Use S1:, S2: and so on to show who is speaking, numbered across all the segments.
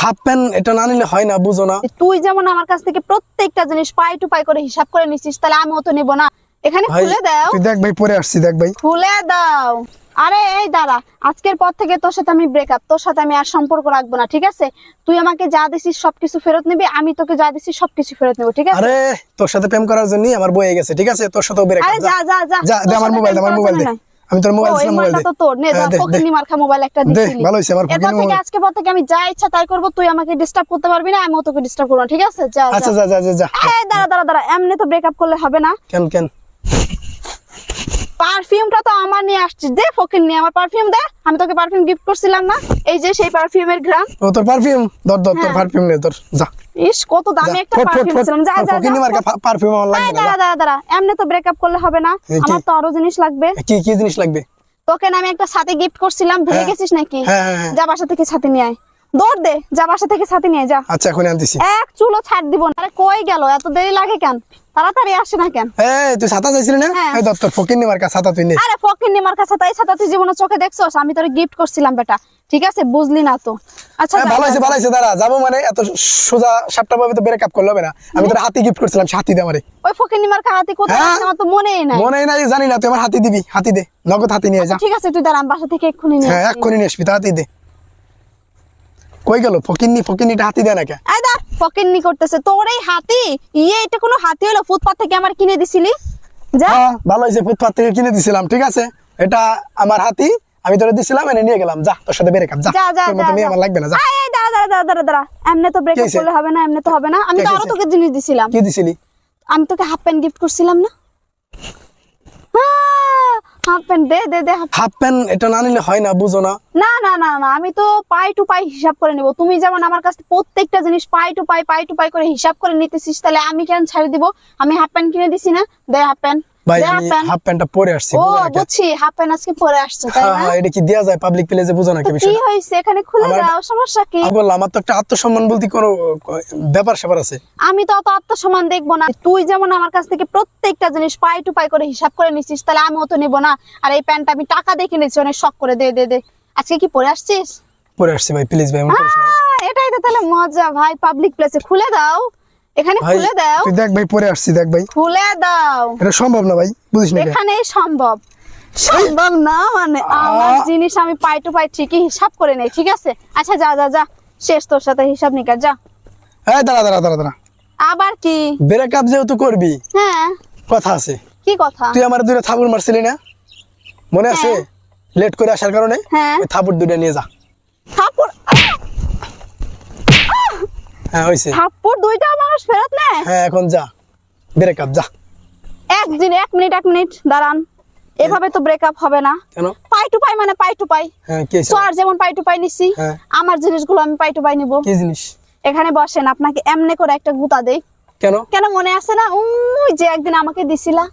S1: Half pant এটা না নিলে হয় না বুঝো না।
S2: তুই যেমন আমার কাছ থেকে প্রত্যেকটা জিনিস পাই টু পাই করে হিসাব করে নিছিস তাহলে আমিও তো নিব না। এখানে খুলে দাও।
S1: তুই দেখ ভাই পরে আসছি দেখ ভাই।
S2: খুলে দাও। আরে এই দাঁড়া আজকের পর থেকে তোর সাথে আমি ব্রেকআপ তোর সাথে আমি আর সম্পর্ক রাখব না ঠিক আছে? তুই আমাকে যা দিছিস সবকিছু ফেরত নিবি আমি তোকে যা দিছি সবকিছু ফেরত নেব ঠিক আছে?
S1: আরে তোর সাথে প্রেম করার জন্যই আমার বয়ে গেছে ঠিক আছে? তোর সাথেও বেরে
S2: আরে যা। যা যা
S1: যা। দে আমার মোবাইল দে আমার মোবাইল দে।
S2: জন্য।
S1: আমি তোর মোবাইল ছিলাম মোবাইল
S2: তো তোর। নে
S1: হ্যাঁ,
S2: ফকিনি। মার্কা মোবাইল একটা দিছিলি।
S1: ভালো হইছে আমার
S2: এরপর
S1: ফকিন্নি
S2: থেকে আজকে পর থেকে আমি যা ইচ্ছা তাই করব তুই আমাকে ডিস্টার্ব করতে পারবি না আমিও তোকে ডিস্টার্ব করব না ঠিক আছে? যা
S1: আচ্ছা
S2: যা
S1: যা যা
S2: এই দাঁড়া দাঁড়া দাঁড়া এমনি তো ব্রেকআপ করলে হবে না।
S1: কেন কেন?
S2: পারফিউমটা তো আমার নিয়ে আসছিস দে ফকির নিয়ে আমার পারফিউম দে। আমি তোকে পারফিউম গিফট করছিলাম না। এই যে সেই পারফিউমের ঘ্রাণ।
S1: ও তোর পারফিউম ধর ধর তোর
S2: হ্যাঁ।
S1: পারফিউম নে তোর যা।
S2: ইস কত দামি একটা পারফিউম ছিলাম যা যা
S1: ফকিনি মার্কা পারফিউম আমার লাগবে না।
S2: দাঁড়া দাঁড়া। এমনি তো ব্রেকআপ করলে হবে না। আমার তো আরও জিনিস লাগবে।
S1: কি কি জিনিস লাগবে?
S2: তোকে না আমি একটা সাথে গিফট করছিলাম ভুলে
S1: হ্যাঁ।
S2: গেছিস নাকি?
S1: হ্যাঁ, হ্যাঁ, হ্যাঁ।
S2: যা বাসা থেকে ছাতি নিয়ে আয়। দৌড় দে যা বাসা থেকে ছাতি নিয়ে যা।
S1: আচ্ছা এখন আনতেছি।
S2: এক চুলো ছাড় দিব না। আরে কই গেল? এত দেরি লাগে কেন? তাড়াতাড়ি আসে না কেন?
S1: এই তুই ছাতা চাইছিলি না?
S2: হ্যাঁ।
S1: এই ধর তোর ফকিনি মার্কা ছাতা তুই নে।
S2: আরে ছাতা তুই জীবনে চোখে দেখছস? আমি তোরে গিফট করছিলাম বেটা। ঠিক আছে? বুঝলি না তো। আচ্ছা
S1: হ্যাঁ, ভালো
S2: যা।
S1: ভালো দাঁড়া যাব মানে এত সোজা সাপটা ভাবে তো ব্রেক আপ করলে হবে না। আমি তোর হাতি গিফট করছিলাম হাতি দে আমারে।
S2: ওই ফকির নিমার হাতে কোথায়?
S1: হ্যাঁ?
S2: আছে আমার তো মনেই নাই।
S1: মনে নাই জানি না তুই আমার হাতি দিবি হাতি দে। নগদ হাতি নিয়ে যা।
S2: ঠিক আছে তুই দাঁড়া আমি বাসা থেকে এক্ষুনি নিয়ে
S1: হ্যাঁ। এক্ষুনি নিয়ে আসবি তাড়াতাড়ি দে। কই গেল? ফকিন্নি ফকিন্নিটা হাতি দেয় না কে
S2: ফকিন্নি করতেছে। তোর এই হাতি ইয়ে এটা কোনো হাতি হলো? ফুটপাত থেকে আমার কিনে দিছিলি? যা।
S1: হ্যাঁ ভালো হয়েছে ফুটপাত থেকে কিনে দিছিলাম ঠিক আছে? এটা আমার হাতি আমি তোরে দিছিলাম এনে নিয়ে গেলাম। যা তোর সাথে বেরে কাপ যা। তোর মতো মেয়ে আমার লাগবে না যা।
S2: দাঁড়া দাঁড়া দাঁড়া দাঁড়া দাঁড়া। এমনি তো ব্রেকআপ করলে হবে না এমনি তো হবে না। আমি তো
S1: আরও
S2: তোকে জিনিস দিছিলাম।
S1: কি দিছিলি?
S2: আমি তোকে হাফ প্যান্ট গিফট করছিলাম না? হাফ প্যান্ট দে দে দে
S1: হাফ প্যান্ট এটা না নিলে হয় না বুঝো না।
S2: না না না না আমি তো পাই টু পাই হিসাব করে নিব। তুমি যেমন আমার কাছে প্রত্যেকটা জিনিস পাই টু পাই পাই টু পাই করে হিসাব করে নিতেছিস তাহলে আমি কেন ছাড়ে দিব? আমি হাফ প্যান্ট কিনে দিছি না দে হাফ প্যান্ট
S1: ভাই আমি হাফ প্যান্টটা পরে আসছি
S2: ও
S1: বুঝো না কে?
S2: বুঝছি হাফ প্যান্ট আজকে পরে আসছে তাই না?
S1: হ্যাঁ এটা কি দেয়া যায়? পাবলিক প্লেসে বুঝো না কি
S2: তো কি
S1: বিষয়
S2: এখানে খুলে দাও সমস্যা কি?
S1: আমি বললাম আমার তো একটা আত্মসম্মান বলতে কোনো ব্যাপার স্যাপার আছে।
S2: আমি তো অত আত্মসম্মান দেখব না। তুই যেমন আমার কাছ থেকে প্রত্যেকটা জিনিস পাই টু পাই করে হিসাব করে নিছিস তাহলে আমিও তো নিবো না। আর এই প্যান্টটা আমি টাকা দেখে নিচ্ছি অনেক শখ করে দে দে দে। আজকে কি পরে আসছিস?
S1: পরে আসছি ভাই প্লিজ ভাই
S2: এটাই তো তাহলে মজা ভাই পাবলিক প্লেসে খুলে দাও। এখানে খুলে দাও।
S1: তুই দেখ ভাই পরে আসছি দেখ ভাই।
S2: খুলে দাও।
S1: এটা সম্ভব না ভাই বুঝিস না?
S2: এখানেই সম্ভব। সম্ভব না মানে আমার জিনিস আমি পাই টু পাই ঠিকই হিসাব করে নেই ঠিক আছে? আচ্ছা যা যা যা শেষ তোর সাথে হিসাব নিকাশ যা।
S1: এই দাঁড়া দাঁড়া দাঁড়া দাঁড়া।
S2: আবার কি?
S1: ব্রেক আপ যেহেতু করবি
S2: হ্যাঁ।
S1: কথা আছে।
S2: কি কথা?
S1: তুই আমার দুটো থাপুর মারছিলি না? মনে আছে?
S2: হ্যাঁ।
S1: লেট করে আসার কারণে?
S2: হ্যাঁ।
S1: থাপুর দুটো নিয়ে যা।
S2: থাপ্পড়
S1: হ্যাঁ হয়েছে
S2: থাপ্পড় দুইটা মানুষ ফেরত
S1: হ্যাঁ এখন যা। ব্রেক আপ যা।
S2: একদিন এক মিনিট এক মিনিট দাঁড়ান। এভাবে তো ব্রেকআপ হবে না।
S1: কেন?
S2: পাই টু পাই মানে পাই টু পাই।
S1: হ্যাঁ কি?
S2: যেমন পাই টু পাই নিছি
S1: হ্যাঁ।
S2: আমার জিনিসগুলো আমি পাই টু পাই নিব।
S1: কি জিনিস?
S2: এখানে বসেন আপনাকে এমনি করে একটা গুতা দেই।
S1: কেন?
S2: কেন মনে আছে না? ওই যে একদিন আমাকে দিছিলা।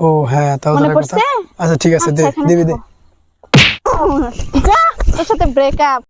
S1: ও হ্যাঁ তাও
S2: মনে পড়ছে?
S1: আচ্ছা ঠিক আছে দে
S2: আচ্ছা,
S1: দিবি দে।
S2: যা তোর সাথে ব্রেকআপ